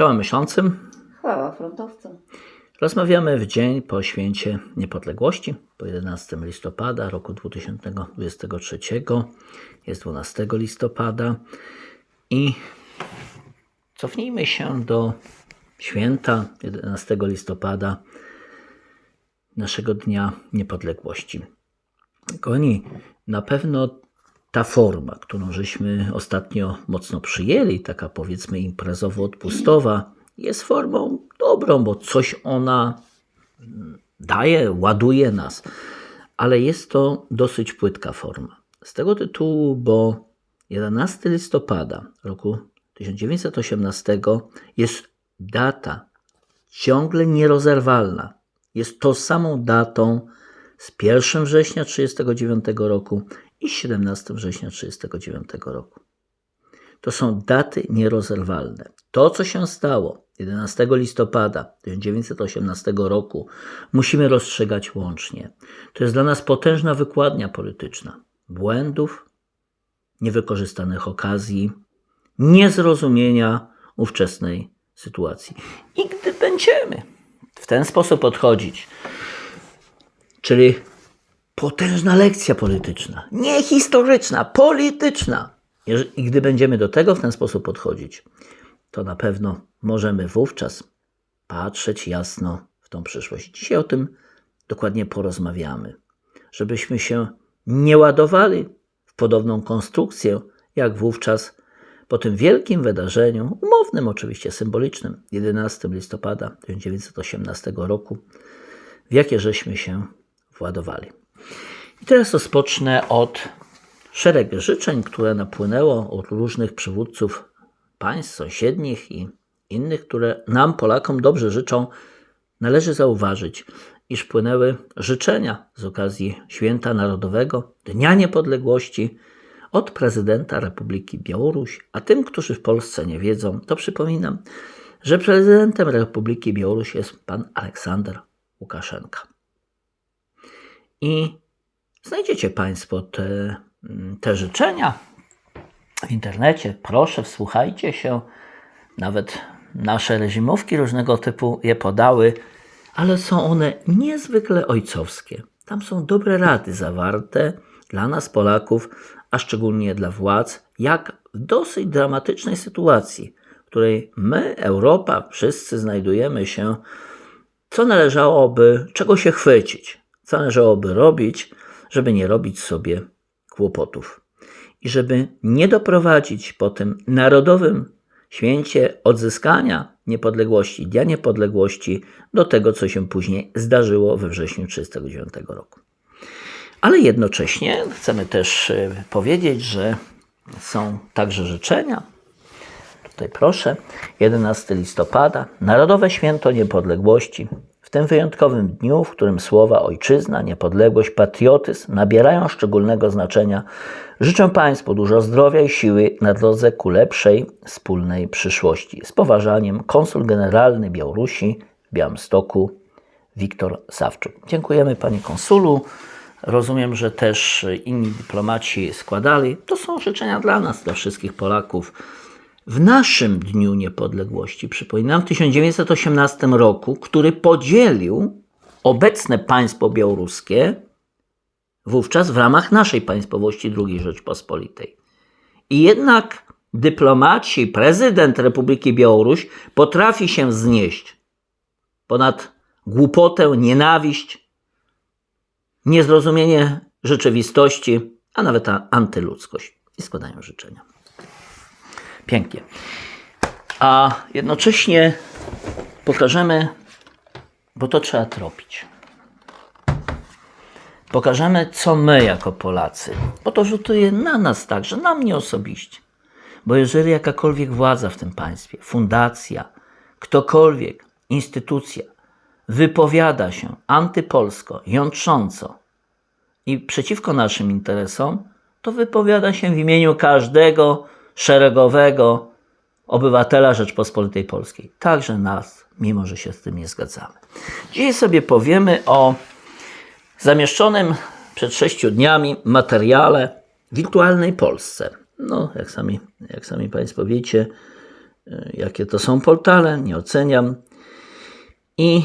Czołem myślącym. Chwała frontowcom. Rozmawiamy w dzień po święcie niepodległości, po 11 listopada roku 2023. Jest 12 listopada i cofnijmy się do święta 11 listopada, naszego Dnia Niepodległości. Kochani, na pewno ta forma, którą żeśmy ostatnio mocno przyjęli, taka powiedzmy imprezowo-odpustowa, jest formą dobrą, bo coś ona daje, ładuje nas, ale jest to dosyć płytka forma. Z tego tytułu, bo 11 listopada roku 1918 jest data ciągle nierozerwalna. Jest to samą datą z 1 września 1939 roku i 17 września 1939 roku. To są daty nierozerwalne. To, co się stało 11 listopada 1918 roku, musimy rozstrzygać łącznie. To jest dla nas potężna wykładnia polityczna błędów, niewykorzystanych okazji, niezrozumienia ówczesnej sytuacji. I gdy będziemy w ten sposób podchodzić, czyli potężna lekcja polityczna, nie historyczna, polityczna. I gdy będziemy do tego w ten sposób podchodzić, to na pewno możemy wówczas patrzeć jasno w tą przyszłość. Dzisiaj o tym dokładnie porozmawiamy, żebyśmy się nie ładowali w podobną konstrukcję, jak wówczas po tym wielkim wydarzeniu, umownym oczywiście, symbolicznym, 11 listopada 1918 roku, w jakie żeśmy się władowali. I teraz rozpocznę od szereg życzeń, które napłynęło od różnych przywódców państw sąsiednich i innych, które nam, Polakom, dobrze życzą. Należy zauważyć, iż płynęły życzenia z okazji Święta Narodowego, Dnia Niepodległości od prezydenta Republiki Białoruś, a tym, którzy w Polsce nie wiedzą, to przypominam, że prezydentem Republiki Białoruś jest pan Aleksander Łukaszenka. I znajdziecie Państwo te, te życzenia w internecie. Proszę, wsłuchajcie się. Nawet nasze reżimówki różnego typu je podały, ale są one niezwykle ojcowskie. Tam są dobre rady zawarte dla nas, Polaków, a szczególnie dla władz, jak w dosyć dramatycznej sytuacji, w której my, Europa, wszyscy znajdujemy się, co należałoby, czego się chwycić, co należałoby robić, żeby nie robić sobie kłopotów i żeby nie doprowadzić po tym narodowym święcie odzyskania niepodległości, Dnia Niepodległości, do tego, co się później zdarzyło we wrześniu 1939 roku. Ale jednocześnie chcemy też e, powiedzieć, że są także życzenia. Tutaj proszę, 11 listopada, Narodowe Święto Niepodległości. W tym wyjątkowym dniu, w którym słowa ojczyzna, niepodległość, patriotyzm nabierają szczególnego znaczenia, życzę Państwu dużo zdrowia i siły na drodze ku lepszej wspólnej przyszłości. Z poważaniem, konsul generalny Białorusi w Białymstoku, Wiktor Sawczuk. Dziękujemy Panie Konsulu. Rozumiem, że też inni dyplomaci składali. To są życzenia dla nas, dla wszystkich Polaków. W naszym Dniu Niepodległości, przypominam, w 1918 roku, który podzielił obecne państwo białoruskie wówczas w ramach naszej państwowości II Rzeczpospolitej. I jednak dyplomaci, prezydent Republiki Białoruś potrafi się znieść ponad głupotę, nienawiść, niezrozumienie rzeczywistości, a nawet antyludzkość. I składają życzenia. Pięknie. A jednocześnie pokażemy, bo to trzeba tropić. Pokażemy, co my jako Polacy, bo to rzutuje na nas także, na mnie osobiście. Bo jeżeli jakakolwiek władza w tym państwie, fundacja, ktokolwiek, instytucja wypowiada się antypolsko, jątrząco i przeciwko naszym interesom, to wypowiada się w imieniu każdego szeregowego obywatela Rzeczpospolitej Polskiej. Także nas, mimo że się z tym nie zgadzamy. Dzisiaj sobie powiemy o zamieszczonym przed sześciu dniami materiale Wirtualnej Polsce. No, jak sami, jak sami Państwo wiecie, y, jakie to są portale, nie oceniam. I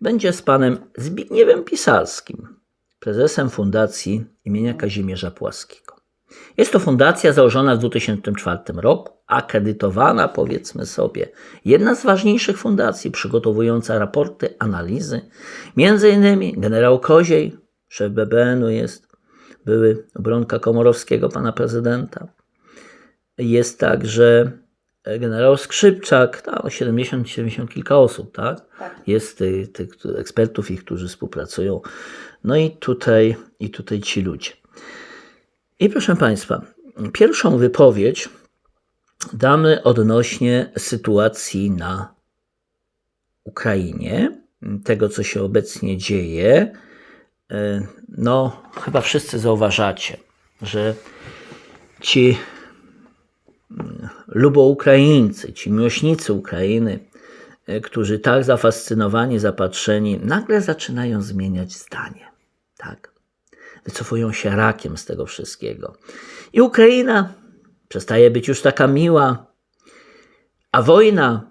będzie z panem Zbigniewem Pisarskim, prezesem Fundacji imienia Kazimierza Płaskiego. Jest to fundacja założona w 2004 roku, akredytowana, powiedzmy sobie, jedna z ważniejszych fundacji przygotowująca raporty, analizy. Między innymi generał Koziej, szef BBN-u jest, były obronka Komorowskiego, pana prezydenta. Jest także generał Skrzypczak, tam 70-70 kilka osób, tak? Jest tych, tych ekspertów, ich, którzy współpracują. No i tutaj, i tutaj ci ludzie. I proszę Państwa, pierwszą wypowiedź damy odnośnie sytuacji na Ukrainie, tego co się obecnie dzieje. E, No, chyba wszyscy zauważacie, że ci mm, luboukraińcy, ci miłośnicy Ukrainy, e, którzy tak zafascynowani, zapatrzeni, nagle zaczynają zmieniać zdanie. Tak wycofują się rakiem z tego wszystkiego. I Ukraina przestaje być już taka miła, a wojna,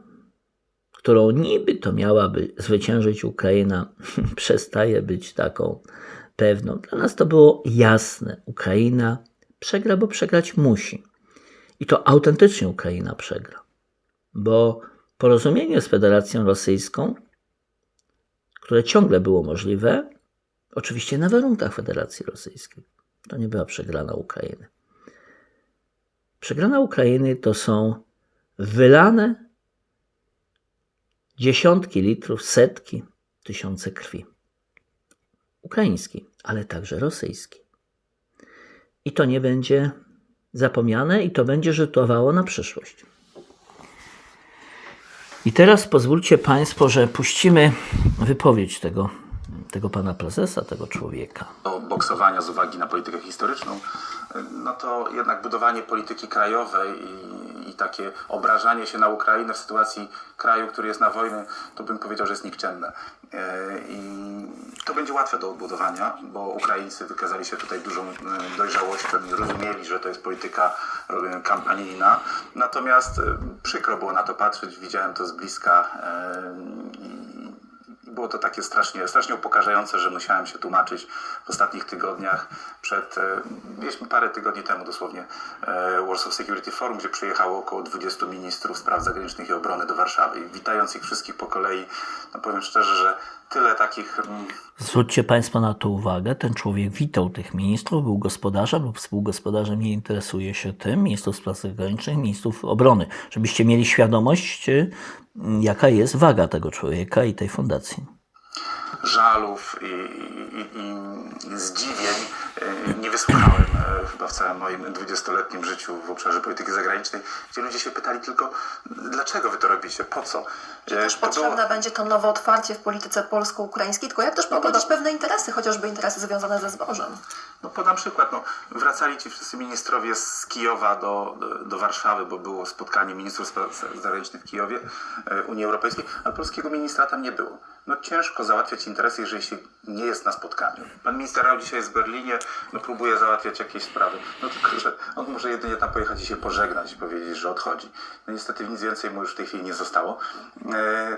którą niby to miałaby zwyciężyć Ukraina, przestaje być taką pewną. Dla nas to było jasne. Ukraina przegra, bo przegrać musi. I to autentycznie Ukraina przegra. Bo porozumienie z Federacją Rosyjską, które ciągle było możliwe, Oczywiście na warunkach Federacji Rosyjskiej. To nie była przegrana Ukrainy. Przegrana Ukrainy to są wylane dziesiątki litrów, setki, tysiące krwi. Ukraińskiej, ale także rosyjskiej. I to nie będzie zapomniane i to będzie rzutowało na przyszłość. I teraz pozwólcie Państwo, że puścimy wypowiedź tego tego pana prezesa, tego człowieka. do boksowania z uwagi na politykę historyczną, no to jednak budowanie polityki krajowej i, i takie obrażanie się na Ukrainę w sytuacji kraju, który jest na wojnę, to bym powiedział, że jest nikczemne. E, I to będzie łatwe do odbudowania, bo Ukraińcy wykazali się tutaj dużą e, dojrzałością i rozumieli, że to jest polityka kampanijna. Natomiast e, przykro było na to patrzeć, widziałem to z bliska było to takie strasznie, strasznie upokarzające, że musiałem się tłumaczyć w ostatnich tygodniach przed, e, mieliśmy parę tygodni temu dosłownie e, Warsaw Security Forum, gdzie przyjechało około 20 ministrów spraw zagranicznych i obrony do Warszawy. I witając ich wszystkich po kolei, no powiem szczerze, że tyle takich mm, Zwróćcie Państwo na to uwagę, ten człowiek witał tych ministrów, był gospodarzem lub współgospodarzem, nie interesuje się tym, ministrów spraw zagranicznych, ministrów obrony. Żebyście mieli świadomość, jaka jest waga tego człowieka i tej fundacji. żalów i, i, i, i zdziwień e, nie wysłuchałem e, chyba w całym moim dwudziestoletnim życiu w obszarze polityki zagranicznej, gdzie ludzie się pytali tylko, dlaczego wy to robicie, po co? Że też E, to było- potrzebne będzie to nowe otwarcie w polityce polsko-ukraińskiej, tylko jak też pogodzić pewne interesy, chociażby interesy związane ze zbożem. No podam przykład. No, wracali ci wszyscy ministrowie z Kijowa do, do, do Warszawy, bo było spotkanie ministrów spraw zagranicznych w Kijowie e, Unii Europejskiej, a polskiego ministra tam nie było. No ciężko załatwiać interesy, jeżeli się nie jest na spotkaniu. Pan minister Rau dzisiaj jest w Berlinie, no próbuje załatwiać jakieś sprawy. No tylko, że on może jedynie tam pojechać i się pożegnać i powiedzieć, że odchodzi. No niestety nic więcej mu już w tej chwili nie zostało. E,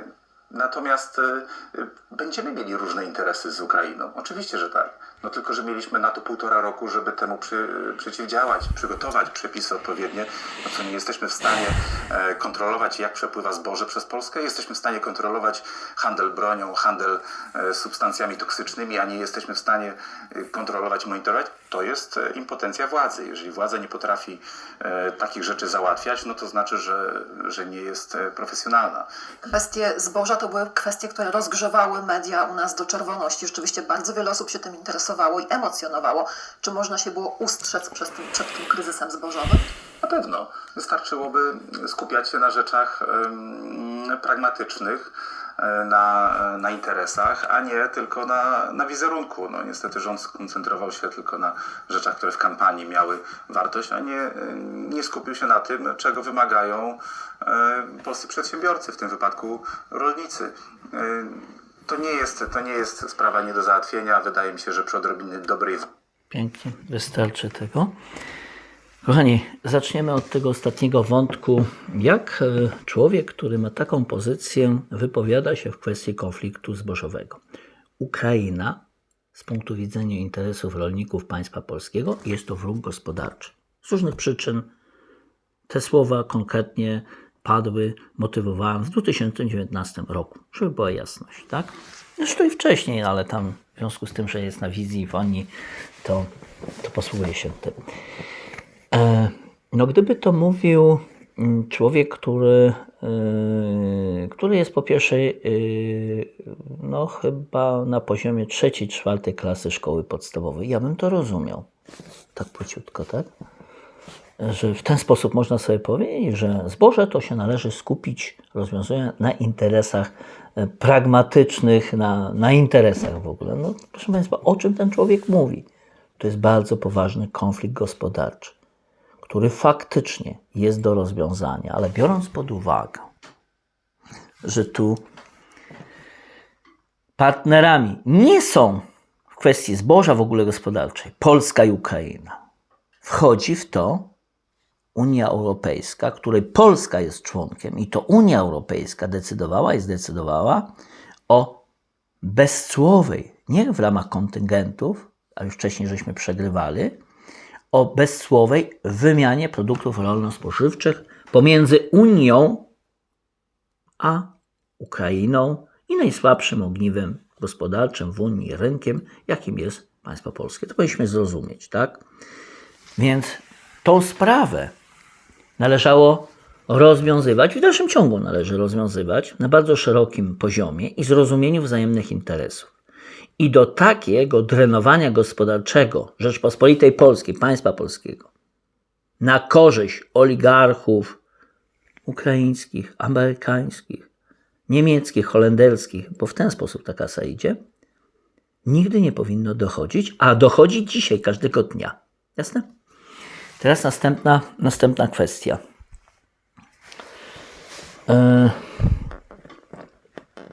Natomiast e, będziemy mieli różne interesy z Ukrainą. Oczywiście, że tak. No tylko, że mieliśmy na to półtora roku, żeby temu przy, przeciwdziałać, przygotować przepisy odpowiednie, no co nie jesteśmy w stanie e, kontrolować, jak przepływa zboże przez Polskę. Jesteśmy w stanie kontrolować handel bronią, handel e, substancjami toksycznymi, a nie jesteśmy w stanie e, kontrolować, monitorować. To jest e, impotencja władzy. Jeżeli władza nie potrafi e, takich rzeczy załatwiać, no to znaczy, że, że nie jest e, profesjonalna. Kwestie zboża to były kwestie, które rozgrzewały media u nas do czerwoności. Rzeczywiście bardzo wiele osób się tym interesowało i emocjonowało. Czy można się było ustrzec przed tym, przed tym kryzysem zbożowym? Na pewno. Wystarczyłoby skupiać się na rzeczach em, pragmatycznych, e, na, na interesach, a nie tylko na, na wizerunku. No, niestety rząd skoncentrował się tylko na rzeczach, które w kampanii miały wartość, a nie, nie skupił się na tym, czego wymagają e, polscy przedsiębiorcy, w tym wypadku rolnicy. To nie, jest, to nie jest sprawa nie do załatwienia. Wydaje mi się, że przy odrobiny dobrej Pięknie, wystarczy tego. Kochani, zaczniemy od tego ostatniego wątku. Jak e, człowiek, który ma taką pozycję, wypowiada się w kwestii konfliktu zbożowego? Ukraina, z punktu widzenia interesów rolników państwa polskiego, jest to wróg gospodarczy. Z różnych przyczyn te słowa konkretnie padły, motywowałem w 2019 roku, żeby była jasność, tak? Zresztą i wcześniej, ale tam w związku z tym, że jest na wizji Woni, to, to posługuje się tym. E, No, gdyby to mówił mm, człowiek, który, yy, który jest po pierwsze, yy, no chyba na poziomie trzeciej, czwartej klasy szkoły podstawowej, ja bym to rozumiał. Tak płciutko, tak? Że w ten sposób można sobie powiedzieć, że zboże to się należy skupić, rozwiązując na interesach e, pragmatycznych, na, na interesach w ogóle. No, proszę Państwa, o czym ten człowiek mówi? To jest bardzo poważny konflikt gospodarczy który faktycznie jest do rozwiązania, ale biorąc pod uwagę, że tu partnerami nie są w kwestii zboża w ogóle gospodarczej Polska i Ukraina, wchodzi w to Unia Europejska, której Polska jest członkiem, i to Unia Europejska decydowała i zdecydowała o bezcłowej, nie w ramach kontyngentów, a już wcześniej żeśmy przegrywali, o bezcłowej wymianie produktów rolno-spożywczych pomiędzy Unią a Ukrainą i najsłabszym ogniwem gospodarczym w Unii, rynkiem, jakim jest państwo polskie. To powinniśmy zrozumieć, tak? Więc tą sprawę należało rozwiązywać, w dalszym ciągu należy rozwiązywać na bardzo szerokim poziomie i zrozumieniu wzajemnych interesów. I do takiego drenowania gospodarczego Rzeczpospolitej Polskiej, państwa polskiego, na korzyść oligarchów ukraińskich, amerykańskich, niemieckich, holenderskich, bo w ten sposób ta kasa idzie, nigdy nie powinno dochodzić, a dochodzi dzisiaj, każdego dnia. Jasne? Teraz następna, następna kwestia. E,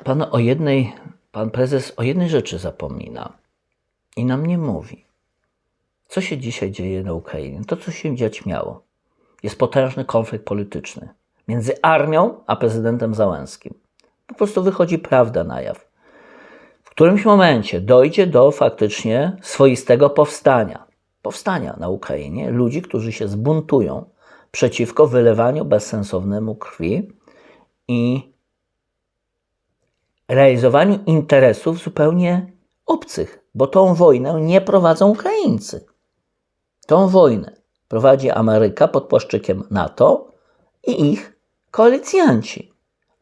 Pan o jednej, pan prezes o jednej rzeczy zapomina i nam nie mówi. Co się dzisiaj dzieje na Ukrainie? To, co się dziać miało. Jest potężny konflikt polityczny między armią a prezydentem Załęskim. Po prostu wychodzi prawda na jaw. W którymś momencie dojdzie do faktycznie swoistego powstania. Powstania na Ukrainie ludzi, którzy się zbuntują przeciwko wylewaniu bezsensownemu krwi i realizowaniu interesów zupełnie obcych, bo tą wojnę nie prowadzą Ukraińcy. Tą wojnę prowadzi Ameryka pod płaszczykiem NATO i ich koalicjanci,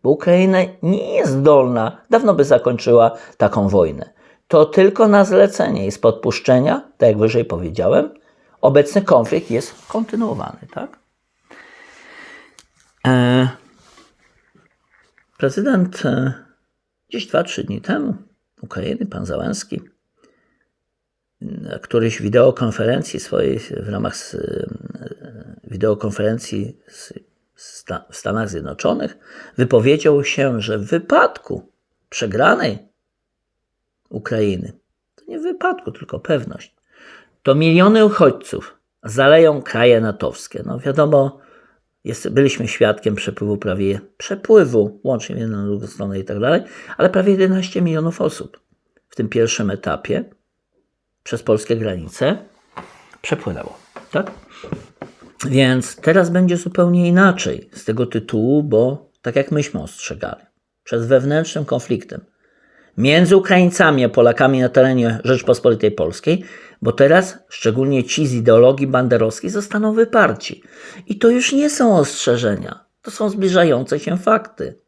bo Ukraina nie jest zdolna, dawno by zakończyła taką wojnę. To tylko na zlecenie i z podpuszczenia, tak jak wyżej powiedziałem, obecny konflikt jest kontynuowany, tak? E, prezydent e, gdzieś 2-3 dni temu Ukrainy, pan Załęski, na którejś wideokonferencji swojej w ramach s- e, wideokonferencji z- w Stanach Zjednoczonych wypowiedział się, że w wypadku przegranej Ukrainy, to nie w wypadku, tylko pewność, to miliony uchodźców zaleją kraje natowskie. No wiadomo, jest, byliśmy świadkiem przepływu prawie przepływu, łącznie w jedną drugą stronę i tak dalej, ale prawie 11 milionów osób w tym pierwszym etapie przez polskie granice przepłynęło. Tak? Więc teraz będzie zupełnie inaczej z tego tytułu, bo tak jak myśmy ostrzegali, przed wewnętrznym konfliktem między Ukraińcami a Polakami na terenie Rzeczpospolitej Polskiej, bo teraz szczególnie ci z ideologii banderowskiej zostaną wyparci. I to już nie są ostrzeżenia, to są zbliżające się fakty.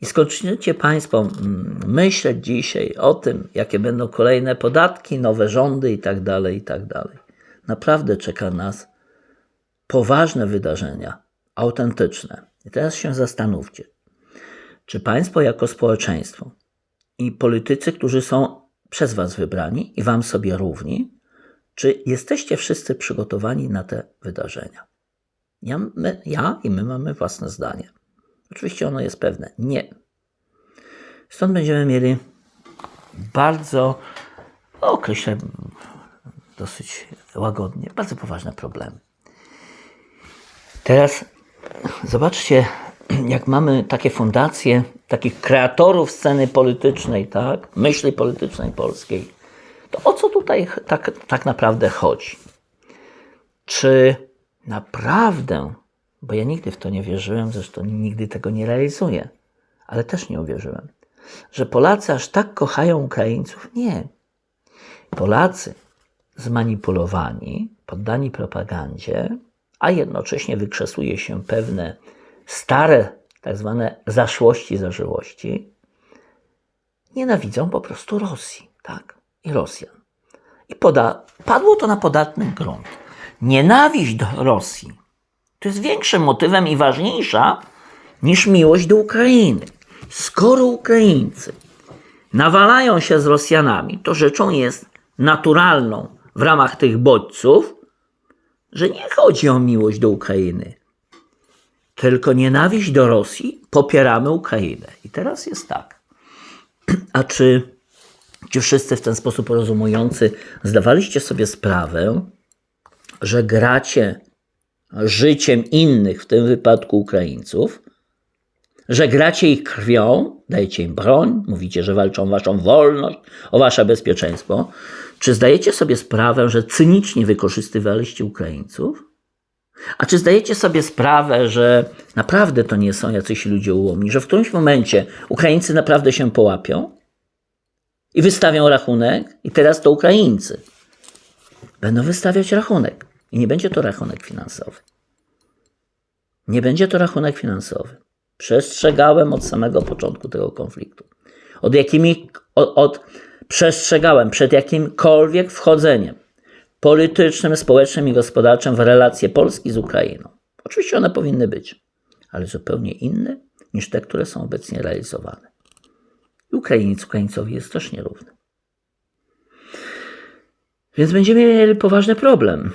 I skończycie Państwo mm, myśleć dzisiaj o tym, jakie będą kolejne podatki, nowe rządy i tak dalej, i tak. Naprawdę czeka nas poważne wydarzenia, autentyczne. I teraz się zastanówcie, czy Państwo jako społeczeństwo i politycy, którzy są przez Was wybrani i Wam sobie równi, czy jesteście wszyscy przygotowani na te wydarzenia? Ja, my, ja i my mamy własne zdanie. Oczywiście ono jest pewne. Nie. Stąd będziemy mieli bardzo, określę dosyć łagodnie, bardzo poważne problemy. Teraz zobaczcie, jak mamy takie fundacje, takich kreatorów sceny politycznej, tak? myśli politycznej polskiej, to o co tutaj tak, tak naprawdę chodzi? Czy naprawdę, bo ja nigdy w to nie wierzyłem, zresztą nigdy tego nie realizuję, ale też nie uwierzyłem, że Polacy aż tak kochają Ukraińców? Nie. Polacy zmanipulowani, poddani propagandzie, a jednocześnie wykrzesuje się pewne stare, tak zwane zaszłości, zażyłości, nienawidzą po prostu Rosji, tak? I Rosjan. I poda, padło to na podatny grunt. Nienawiść do Rosji to jest większym motywem i ważniejsza niż miłość do Ukrainy. Skoro Ukraińcy nawalają się z Rosjanami, to rzeczą jest naturalną w ramach tych bodźców, że nie chodzi o miłość do Ukrainy, tylko nienawiść do Rosji, popieramy Ukrainę. I teraz jest tak. A czy ci wszyscy w ten sposób rozumujący zdawaliście sobie sprawę, że gracie życiem innych, w tym wypadku Ukraińców, że gracie ich krwią, dajecie im broń, mówicie, że walczą o waszą wolność, o wasze bezpieczeństwo. Czy zdajecie sobie sprawę, że cynicznie wykorzystywaliście Ukraińców? A czy zdajecie sobie sprawę, że naprawdę to nie są jacyś ludzie ułomni, że w którymś momencie Ukraińcy naprawdę się połapią i wystawią rachunek, i teraz to Ukraińcy będą wystawiać rachunek. I nie będzie to rachunek finansowy. Nie będzie to rachunek finansowy. Przestrzegałem od samego początku tego konfliktu. Od jakimi, od, od, przestrzegałem przed jakimkolwiek wchodzeniem politycznym, społecznym i gospodarczym w relacje Polski z Ukrainą. Oczywiście one powinny być, ale zupełnie inne niż te, które są obecnie realizowane. Ukrainiec Ukraińcowi jest też nierówny. Więc będziemy mieli poważny problem.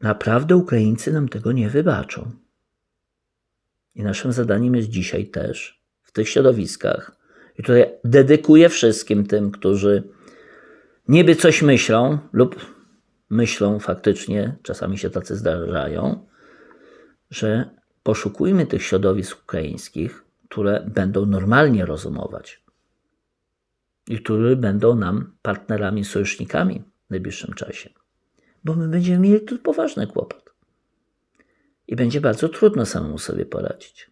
Naprawdę Ukraińcy nam tego nie wybaczą. I naszym zadaniem jest dzisiaj też w tych środowiskach, i tutaj dedykuję wszystkim tym, którzy niby coś myślą lub myślą faktycznie, czasami się tacy zdarzają, że poszukujmy tych środowisk ukraińskich, które będą normalnie rozumować i które będą nam partnerami, sojusznikami w najbliższym czasie. Bo my będziemy mieli tu poważny kłopot. I będzie bardzo trudno samemu sobie poradzić.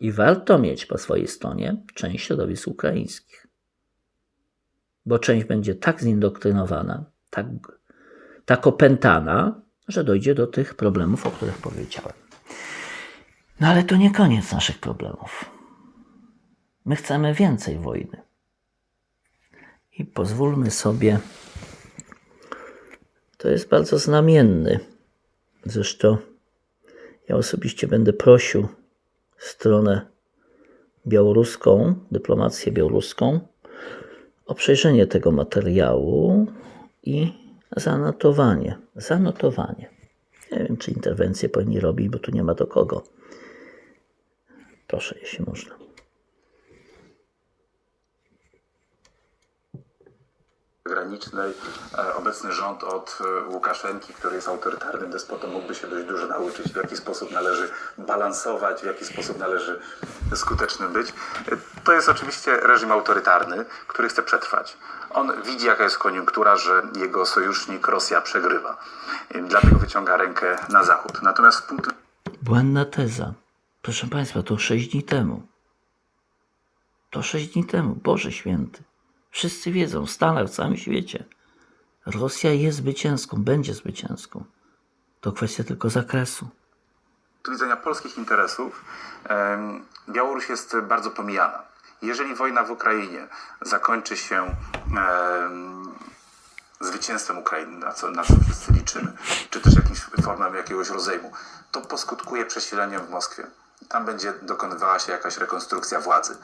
I warto mieć po swojej stronie część środowisk ukraińskich. Bo część będzie tak zindoktrynowana, tak, tak opętana, że dojdzie do tych problemów, o których powiedziałem. No ale to nie koniec naszych problemów. My chcemy więcej wojny. I pozwólmy sobie. To jest bardzo znamienny. Zresztą ja osobiście będę prosił stronę białoruską, dyplomację białoruską, o przejrzenie tego materiału i zanotowanie. Zanotowanie. Nie wiem, czy interwencję powinni robić, bo tu nie ma do kogo. Proszę, jeśli można. Granicznej e, obecny rząd od e, Łukaszenki, który jest autorytarnym despotą, mógłby się dość dużo nauczyć, w jaki sposób należy balansować, w jaki sposób należy skuteczny być. E, To jest oczywiście reżim autorytarny, który chce przetrwać. On widzi, jaka jest koniunktura, że jego sojusznik Rosja przegrywa. Dlatego wyciąga rękę na zachód. Natomiast z punktu Błędna teza. Proszę Państwa, to 6 dni temu. To 6 dni temu, Boże Święty. Wszyscy wiedzą, w Stanach, w całym świecie. Rosja jest zwycięską, będzie zwycięską. To kwestia tylko zakresu. widzenia polskich interesów Białoruś jest bardzo pomijana. Jeżeli wojna w Ukrainie zakończy się em, zwycięstwem Ukrainy, na co, na co wszyscy liczymy, czy też jakimś formą jakiegoś rozejmu, to poskutkuje przesileniem w Moskwie. Tam będzie dokonywała się jakaś rekonstrukcja władzy.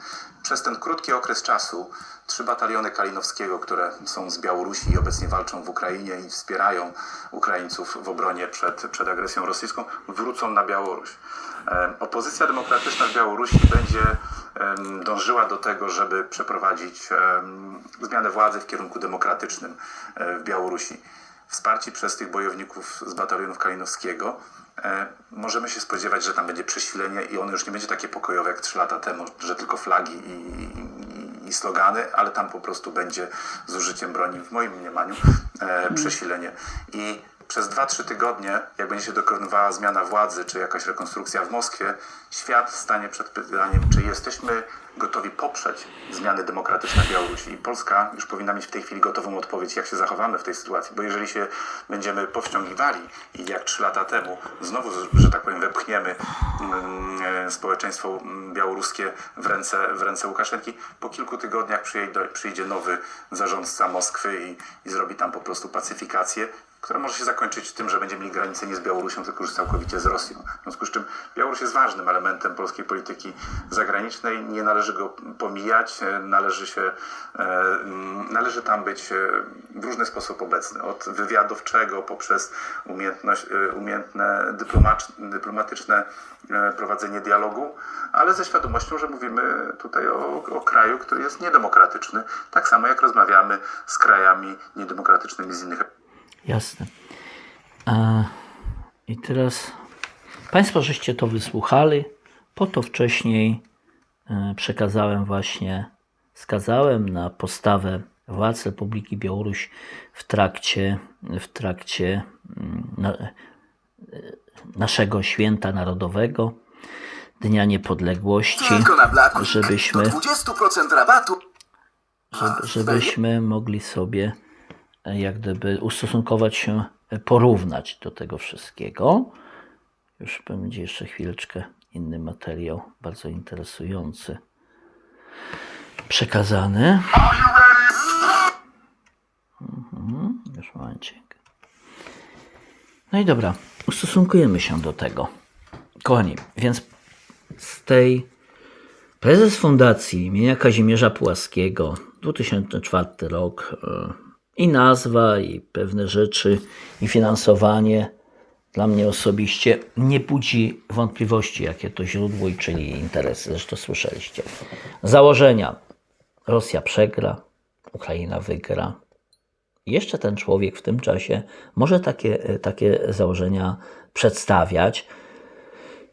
Przez ten krótki okres czasu trzy bataliony Kalinowskiego, które są z Białorusi i obecnie walczą w Ukrainie i wspierają Ukraińców w obronie przed, przed agresją rosyjską, wrócą na Białoruś. Opozycja demokratyczna w Białorusi będzie dążyła do tego, żeby przeprowadzić zmianę władzy w kierunku demokratycznym e, w Białorusi. Wsparci przez tych bojowników z batalionów Kalinowskiego możemy się spodziewać, że tam będzie przesilenie i ono już nie będzie takie pokojowe jak trzy lata temu, że tylko flagi i, i, i slogany, ale tam po prostu będzie z użyciem broni, w moim mniemaniu, e, przesilenie. I przez 2-3 tygodnie, jak będzie się dokonywała zmiana władzy, czy jakaś rekonstrukcja w Moskwie, świat stanie przed pytaniem, czy jesteśmy gotowi poprzeć zmiany demokratyczne w Białorusi. I Polska już powinna mieć w tej chwili gotową odpowiedź, jak się zachowamy w tej sytuacji, bo jeżeli się będziemy powściągiwali i jak 3 lata temu znowu, że tak powiem, wepchniemy mm, społeczeństwo mm, białoruskie w ręce, w ręce Łukaszenki, po kilku tygodniach przyjdzie nowy zarządca Moskwy i, i zrobi tam po prostu pacyfikację, która może się zakończyć tym, że będziemy mieli granicę nie z Białorusią, tylko już całkowicie z Rosją. W związku z czym Białoruś jest ważnym elementem polskiej polityki zagranicznej. Nie należy go pomijać, e, należy się, e, mm, należy tam być e, w różny sposób obecny. Od wywiadowczego poprzez umiejętność, umiejętne dyplomatyczne prowadzenie dialogu, ale ze świadomością, że mówimy tutaj o, o kraju, który jest niedemokratyczny, tak samo jak rozmawiamy z krajami niedemokratycznymi z innych Jasne. A, I teraz Państwo, żeście to wysłuchali. Po to wcześniej e, przekazałem właśnie, skazałem na postawę władz Republiki Białoruś w trakcie, w trakcie mm, na, e, naszego święta narodowego, Dnia Niepodległości, żebyśmy Do 20% rabatu. żeby, żebyśmy mogli sobie jak gdyby ustosunkować się, e, porównać do tego wszystkiego. Już będzie jeszcze chwileczkę inny materiał, bardzo interesujący, przekazany. Mhm, już momencik. No i dobra, ustosunkujemy się do tego. Kochani, więc z tej Prezes Fundacji imienia Kazimierza Pułaskiego, 2004 rok, e, i nazwa, i pewne rzeczy, i finansowanie dla mnie osobiście nie budzi wątpliwości, jakie to źródło i czyje interesy. Zresztą słyszeliście. Założenia: Rosja przegra, Ukraina wygra. Jeszcze ten człowiek w tym czasie może takie, takie założenia przedstawiać.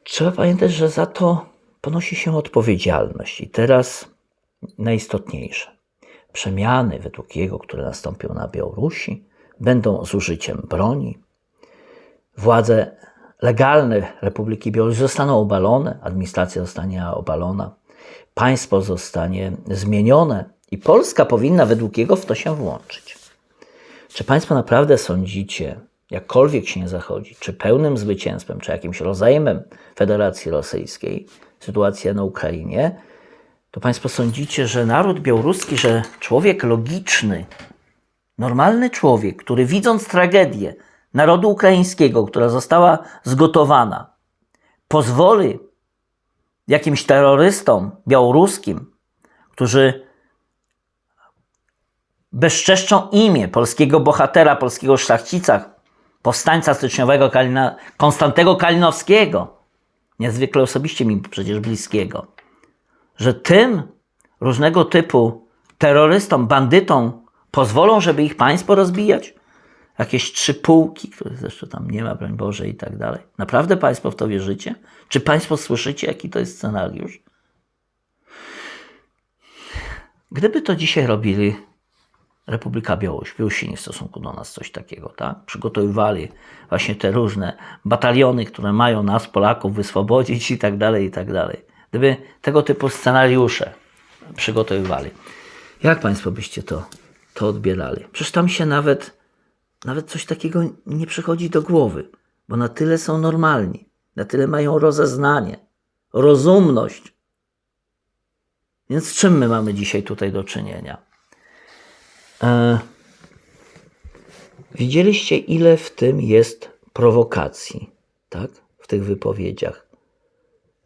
Trzeba pamiętać, że za to ponosi się odpowiedzialność. I teraz najistotniejsze. Przemiany według jego, które nastąpią na Białorusi, będą z użyciem broni. Władze legalne Republiki Białorusi zostaną obalone, administracja zostanie obalona, państwo zostanie zmienione i Polska powinna według jego w to się włączyć. Czy Państwo naprawdę sądzicie, jakkolwiek się nie zachodzi, czy pełnym zwycięstwem, czy jakimś rozejmem Federacji Rosyjskiej, sytuacja na Ukrainie, to Państwo sądzicie, że naród białoruski, że człowiek logiczny, normalny człowiek, który widząc tragedię narodu ukraińskiego, która została zgotowana, pozwoli jakimś terrorystom białoruskim, którzy bezczeszczą imię polskiego bohatera, polskiego szlachcica, powstańca styczniowego Kalina, Konstantego Kalinowskiego, niezwykle osobiście mi przecież bliskiego, że tym różnego typu terrorystom, bandytom pozwolą, żeby ich państwo rozbijać? Jakieś trzy półki, których zresztą tam nie ma, broń Boże i tak dalej. Naprawdę państwo w to wierzycie? Czy państwo słyszycie, jaki to jest scenariusz? Gdyby to dzisiaj robili Republika Białorusini w stosunku do nas coś takiego, tak? Przygotowywali właśnie te różne bataliony, które mają nas, Polaków, wyswobodzić i tak dalej, i tak dalej. Gdyby tego typu scenariusze przygotowywali, jak Państwo byście to, to odbierali? Przecież tam się nawet, nawet coś takiego nie przychodzi do głowy, bo na tyle są normalni, na tyle mają rozeznanie, rozumność. Więc z czym my mamy dzisiaj tutaj do czynienia? E, widzieliście, ile w tym jest prowokacji, tak? W tych wypowiedziach.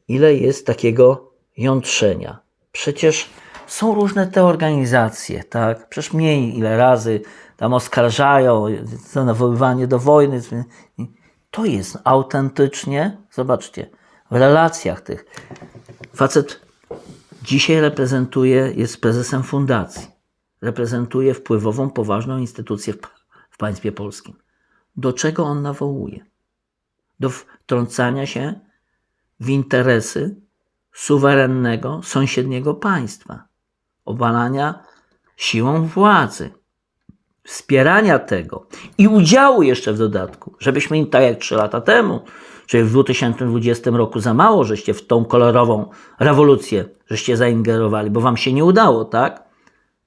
Ile jest takiego jątrzenia. Przecież są różne te organizacje, tak? Przecież mniej ile razy tam oskarżają, to nawoływanie do wojny. To jest autentycznie, zobaczcie, w relacjach tych. Facet dzisiaj reprezentuje, jest prezesem fundacji reprezentuje wpływową, poważną instytucję w, w państwie polskim. Do czego on nawołuje? do wtrącania się w interesy suwerennego, sąsiedniego państwa, obalania siłą władzy, wspierania tego i udziału jeszcze w dodatku, żebyśmy im tak jak trzy lata temu, czyli w 2020 roku za mało, żeście w tą kolorową rewolucję, żeście zaingerowali, bo wam się nie udało, tak?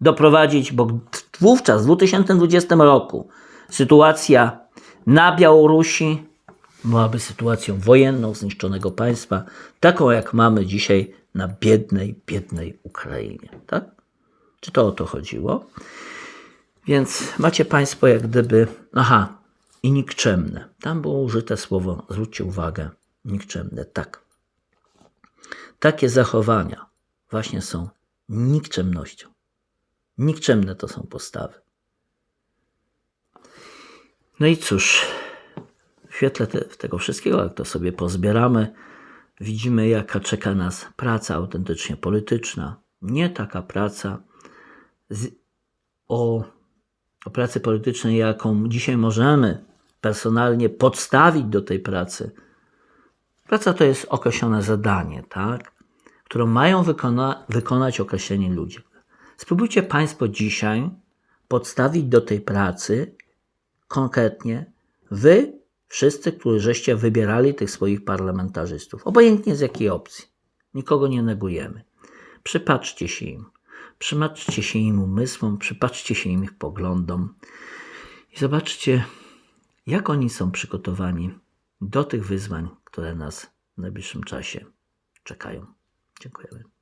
Doprowadzić, bo wówczas w 2020 roku sytuacja na Białorusi byłaby sytuacją wojenną zniszczonego państwa, taką jak mamy dzisiaj na biednej, biednej Ukrainie, tak? Czy to o to chodziło? Więc macie Państwo jak gdyby, aha, i nikczemne. Tam było użyte słowo, zwróćcie uwagę, nikczemne, tak. Takie zachowania właśnie są nikczemnością. Nikczemne to są postawy. No i cóż, świetle te, tego wszystkiego, jak to sobie pozbieramy, widzimy, jaka czeka nas praca autentycznie polityczna. Nie taka praca z, o o pracy politycznej, jaką dzisiaj możemy personalnie podstawić do tej pracy. Praca to jest określone zadanie, tak? którą mają wykona- wykonać określeni ludzie. Spróbujcie Państwo dzisiaj podstawić do tej pracy konkretnie wy, wszyscy, którzy żeście wybierali tych swoich parlamentarzystów, obojętnie z jakiej opcji. Nikogo nie negujemy. Przypatrzcie się im. Przypatrzcie się im umysłom, przypatrzcie się im ich poglądom i zobaczcie, jak oni są przygotowani do tych wyzwań, które nas w najbliższym czasie czekają. Dziękujemy.